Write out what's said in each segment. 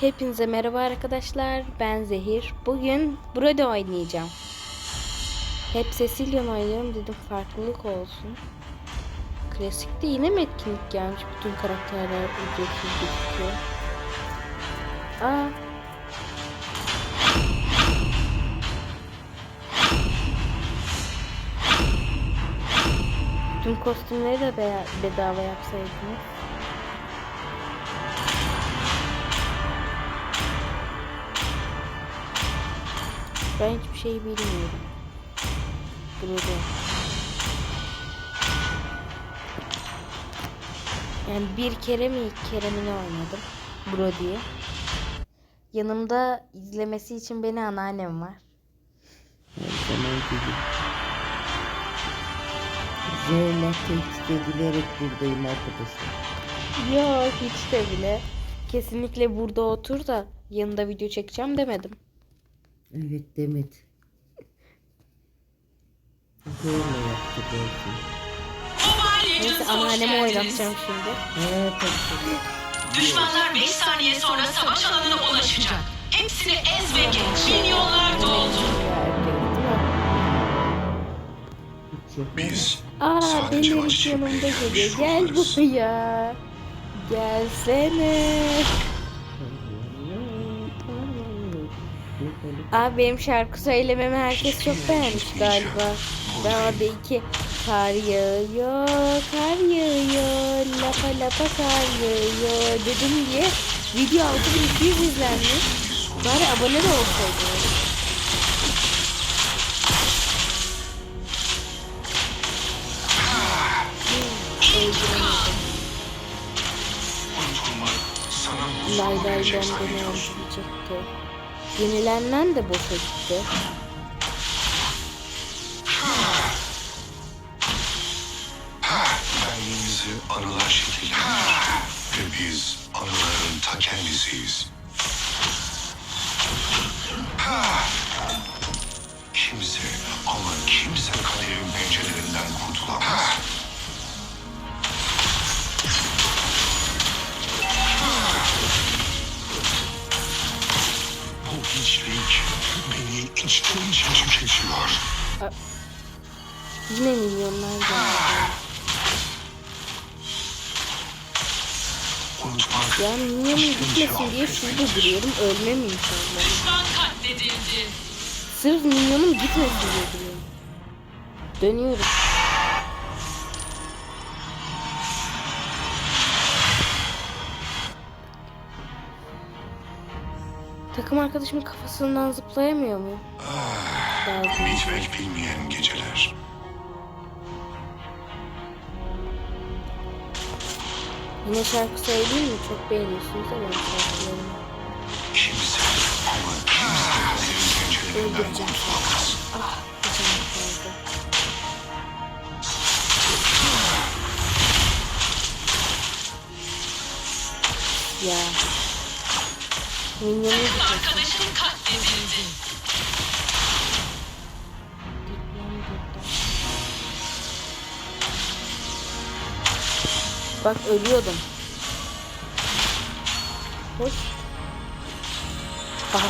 Hepinize merhaba arkadaşlar. Ben Zehir. Bugün burada oynayacağım. Hep Cecilia'nı oynuyorum dedim farklılık olsun. Klasikte yine mi etkinlik gelmiş? Bütün karakterler ücretsiz gözüküyor. Aa. Tüm kostümleri de be- bedava yapsaydınız. Ben hiçbir şey bilmiyorum. Burada. Yani bir kere mi iki kere mi ne oynadım. Bro diye. Yanımda izlemesi için beni anneannem var. Her zaman gibi. Zorla tehdit edilerek buradayım arkadaşlar. Yok hiç de bile. Kesinlikle burada otur da yanında video çekeceğim demedim. Evet Demet. Zorla yaptı belki. Neyse anneannemi oynatacağım şimdi. Tabii. Düşmanlar 5 saniye sonra savaş alanına ulaşacak. Hepsini ez ve geç. Milyonlar doldu. Biz Aa benim yanımda geliyor. Gel buraya. Gelsene. Abi benim şarkı söylememi herkes çok beğenmiş galiba. Ben orada iki kar yağıyor, kar yağıyor, lapa lapa kar yağıyor dedim diye video 6200 izlenmiş. Bari abone de olsaydı. unutulmak sana huzur Layday'dan verecek beni öldürecekti. Yenilenen de boşa gitti. Benliğimizi anılar şekillendirir. Ve biz anıların ta kendisiyiz. Kimse ama kimse kaderin pençelerinden kurtulamaz. İçten içe tüketiyor. Yine milyonlar geldi. Unutmak Ya içe gitmesin diye şurada duruyorum. Ölmem inşallah. Düşman katledildi. Sırf milyonum gitmesin diye duruyorum. Dönüyorum. Takım arkadaşımın kafasından zıplayamıyor mu? Lazım. Bitmek bilmeyen geceler. Yine şarkı söyleyeyim mi? Çok beğeniyorsunuz benim şarkılarımı. Kimse ama kimse pençelerinden Öldüreceğim kurtulamaz. Ah, canım kaldı. Ya. Minyonu. Arkadaşın katledildi. Bak ölüyordum. Hoş. Aha.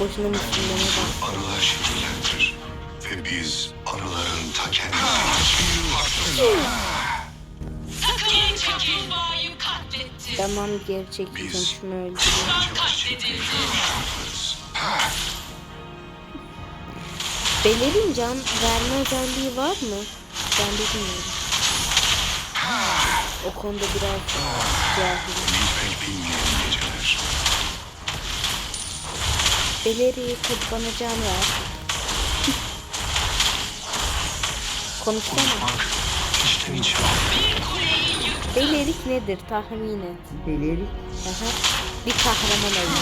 Boşuna Müslüman'a bak. Anılar şekillendirir. Ve biz anıların ta kendisiyiz. Tamam. Düşman katledildi. Belerin can verme özelliği var mı? Ben bilmiyorum. O konuda biraz cahilim. Beleri bana can ver. Konuşsana. Unutmak içten içe Bir Belerik nedir tahmin et. Belerik Aha. Bir kahraman oyunu.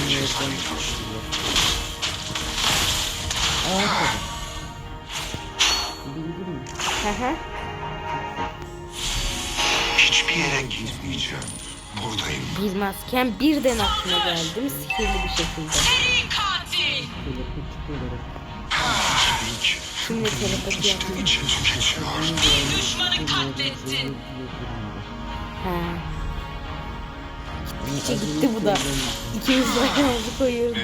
Verecek zannediyorsun. bildin mi? Aha. Hiçbir yere gitmeyeceğim. Buradayım. Bilmezken birden aklıma geldim sihirli bir şekilde. Seri katil. Olarak Şimdi telepati yapayım. Bir düşmanı katlettin. Ha. Gittikçe gitti bu da. İkimiz de ayağımızı koyuyoruz.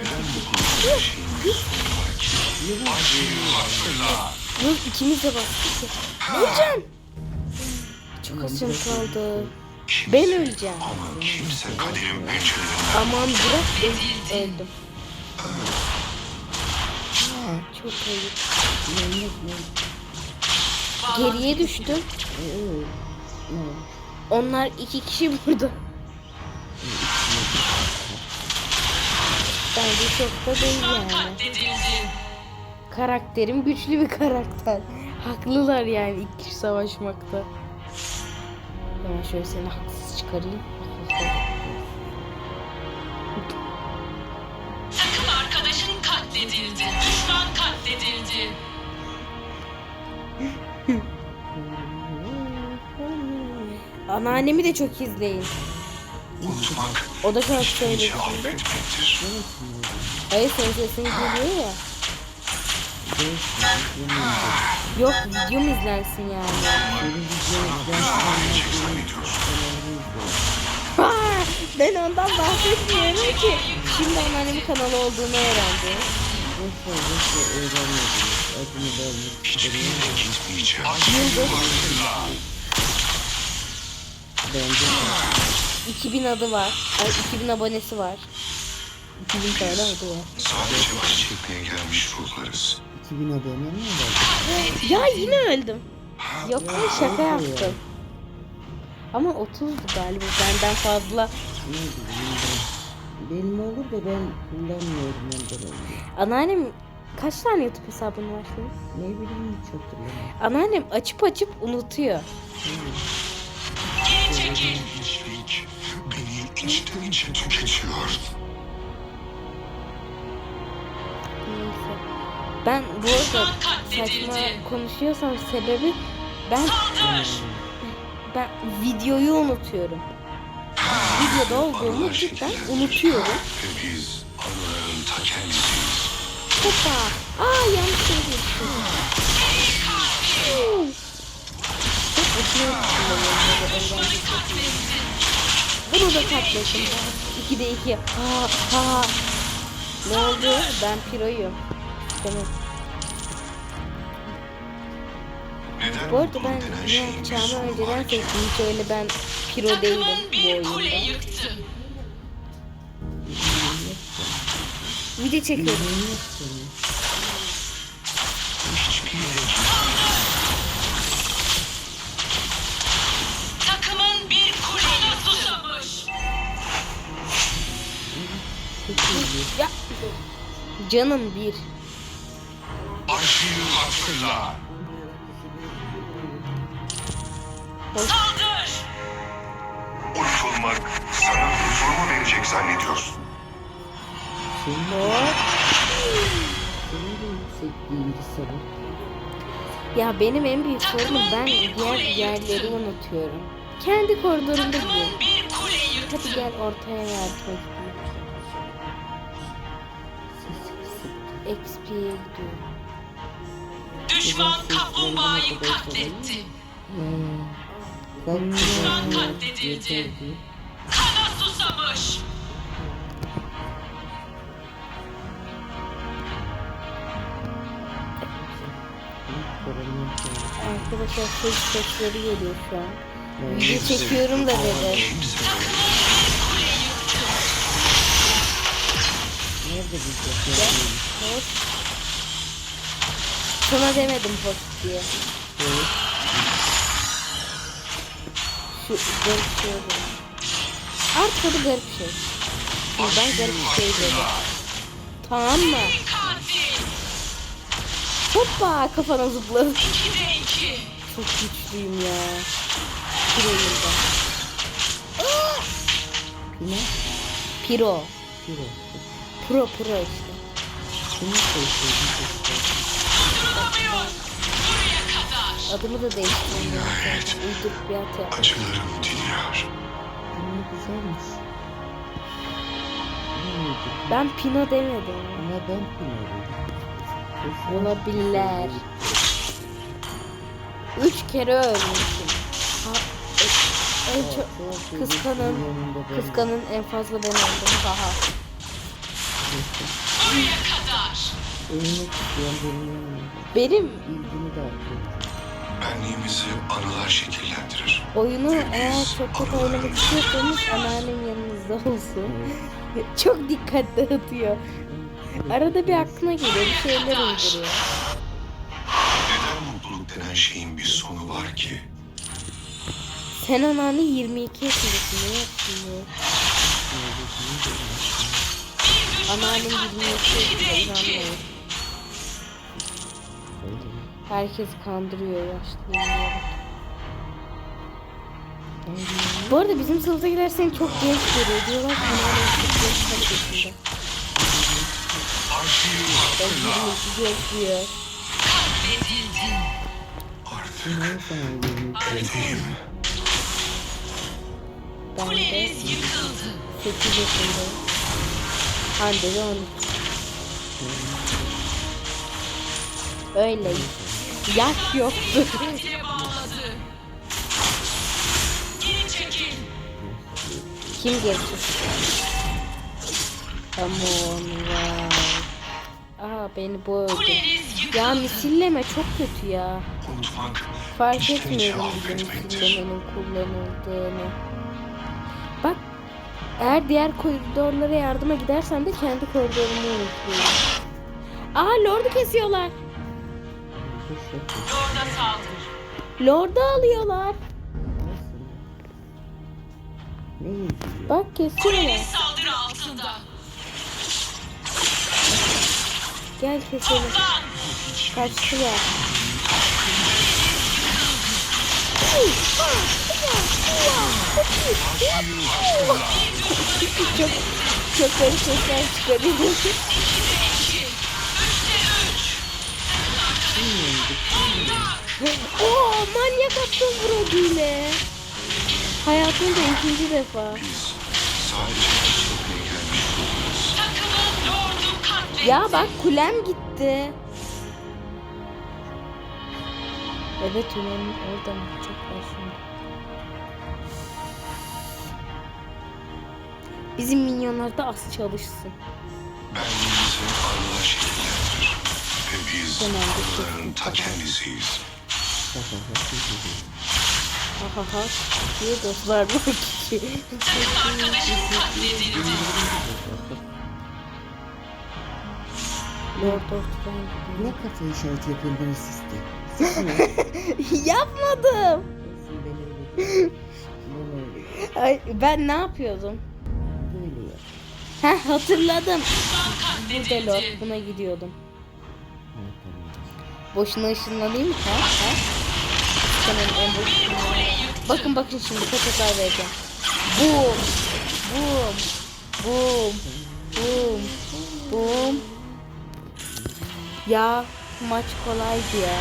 Yok ikimiz de bastık. Öleceğim. Çok az canım kaldı. Ben öleceğim. Aman bırak öl- öldüm. Çok ayıp. Geriye düştüm. Onlar iki kişi burada. Bence çok da değil yani. Karakterim güçlü bir karakter. Haklılar yani iki kişi savaşmakta. Hemen şöyle seni haksız çıkarayım. Takım arkadaşın katledildi. Katledildi. Anneannemi de çok izleyin. unutmak O da çok söyledi. Hayır senin sesin geliyor ya. Yok video mu izlersin yani? Ben ondan bahsetmiyorum ki. Şimdi anneannemin kanalı olduğunu öğrendim. Hiçbir yere gitmeyeceğim. Bence 2000 adı var. Ay 2000 abonesi var. 2000 tane adı var. Sadece baş çekmeye gelmiş ruhlarız. 2000 abone mi var? Ya yine öldüm. Yok ben şaka yaptım. Ama 30'du galiba benden fazla. Benim olur da ben kullanmıyorum ondan önce. Anneannem kaç tane YouTube hesabın var senin? Ne bileyim hiç hatırlamıyorum. Anneannem açıp açıp unutuyor. Geri çekil. Hiçlik beni içten içe tüketiyor. Neyse. Ben bu arada saçma konuşuyorsam sebebi ben Saldır. ben videoyu unutuyorum. Videoda olduğumu cidden unutuyorum. Hoppa. Aa yanlış şey Düşmanı katlettin. Bunu da katlettim. 2'de 2. Ha ha. Ne oldu? Ben piroyum. Tamam. Bu arada ben ne yapacağımı sonu önceden seçtim. Hiç öyle ben piro değilim bu oyunda. Video çekiyorum. Takımın bir kule susamış. Ya. Canım bir. Acıyı hatırla. Saldır. Unutulmak sana huzur mu verecek zannediyorsun? Yüksek birinci sabah. Ya benim en büyük sorunum ben diğer yerleri unutuyorum. Kendi koridorumda gidiyorum. Takımın bir kule Hadi yıktı. gel ortaya yardıma gidelim. XP'ye gidiyorum. Düşman kaplumbağayı katletti. Kalk Düşman katledildi. Kana susamış. Arkadaşlar ses sesleri geliyor şu an. Evet. Video çekiyorum da dedi. Kimse Nerede bulacak? Hop. Sana demedim post diye. Şu garip şey oluyor. Artık adı garip şey. Buradan garip şey dedi. Tamam mı? Hoppa kafana zıpladı. İkide iki. Çok güçlüyüm ya. Piro'yum ben. Kime? Piro. Kiro. Pro pro işte. Kime koysaydın Durdurulamıyor. Buraya. Adımı da bir at yap. acılarım dinliyor. Kime güzelmiş. Ben Pino demedim. Ama ben Kino dedim. Olabilir. Üç kere ölmüşüm. En çok kıskanın, kıskanın en fazla ben oldum. Haha. Buraya kadar. Benim ilgimi dağıtıyor. Benliğimizi anılar şekillendirir. oyunu eğer çok çok oynamak istiyorsanız anneannem yanınızda olsun. çok dikkat dağıtıyor. Arada bir aklına geliyor, bir şeyler uyduruyor. Neden mutluluk denen şeyin bir sonu var ki? Sen anneanne 22 yaşındasın, ne yapıyorsun? Anneannem 22 yaşında. Herkes kandırıyor yaşlıları. Bu arada bizim sınıftakiler seni çok genç görüyor. Diyorlar ki anneannem çok genç yaşında. Ben 22 genç diyor. Katledildin. Artık Her zaman yirmi öyleyim. Ben de Kuleniz yıkıldı. 8 yaşındayım. Hande de 13. Öyle. Yaş yoktu. Kim geçti? Aman vay. Aa beni bu öldü. Ya misilleme çok kötü ya. Fark içe etmiyorum bir de misillemenin kullanıldığını. Bak eğer diğer koridorlara yardıma gidersen de kendi koridorumu unutuyorum. Aa Lord'u kesiyorlar. Lord'a saldır. Lord'u alıyorlar. Ne ilgili? Bak kesiyorlar. Kuleniz saldırı altında. Gel keselim. Toplan. Kaçtılar. çok çok garip sesler çıkarıyor. Oo manyak attım Brody'yle. Hayatımda ikinci defa. Ya bak kulem gitti. Evet önemli oradan atacaklar şimdi. Bizim minyonlar da az çalışsın. Benliğimizi anılar şekillendirir. Ve biz anıların ta kendisiyiz. Ha ha ha. Diye dostlar bak ki. Arkadaşın katledildi. Lord gidiyor. Ne kafa işareti yapıyorsun bana ne? Yapmadım. Ay, ben ne yapıyordum? Heh hatırladım. Burada Lord buna gidiyordum. Boşuna ışınlanayım mı? Ha? ha? Senin en. Bakın bakın şimdi kaçaklar vereceğim. Boom. Boom. Boom. Boom. Boom. Ya maç kolaydı ya.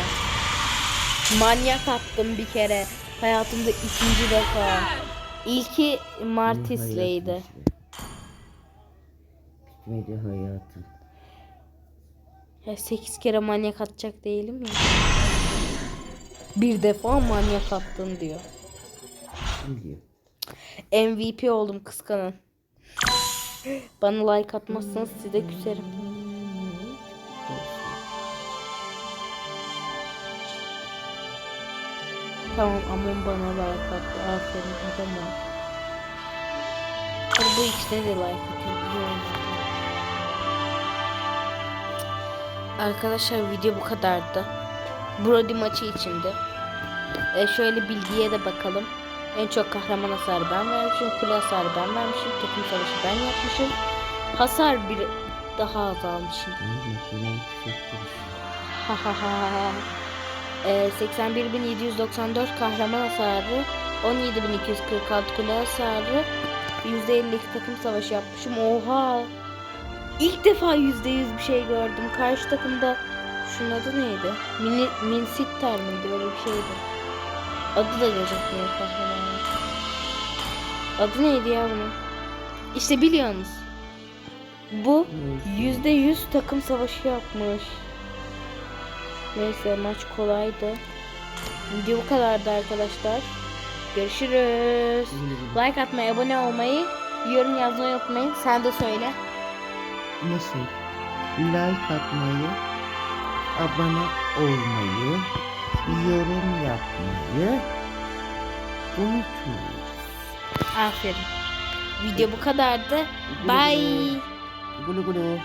Manyak attım bir kere. Hayatımda ikinci defa. İlki Martis'leydi. Bitmedi hayatım. Ya 8 kere manyak atacak değilim ya. Bir defa manyak attın diyor. MVP oldum kıskanın. Bana like atmazsanız size küserim. Tamam Amon bana like attı. Aferin adam ol. Hadi bu ikisine de like oynadı. Arkadaşlar video bu kadardı. Brody maçı içindi. E şöyle bilgiye de bakalım. En çok kahraman hasarı ben vermişim. Kule hasarı ben vermişim. Takım savaşı ben yapmışım. Hasar bir daha azalmışım. Çektiririz. Ha ha ha. Ee, 81.794 kahraman hasarı, 17.246 kule hasarı, %52 takım savaşı yapmışım. Oha! İlk defa %100 bir şey gördüm. Karşı takımda şunun adı neydi? Mini, Minsitter miydi? Öyle bir şeydi. Adı da gözükmüyor kahramanın. Adı neydi ya bunun? İşte biliyorsunuz. Bu %100 takım savaşı yapmış. Neyse maç kolaydı. Video bu kadardı arkadaşlar. Görüşürüz. Like atmayı, abone olmayı, yorum yazmayı unutmayın. Sen de söyle. Nasıl? Like atmayı, abone olmayı, yorum yapmayı unutmayın. Aferin. Video bu kadardı. Bye. Gulu gulu.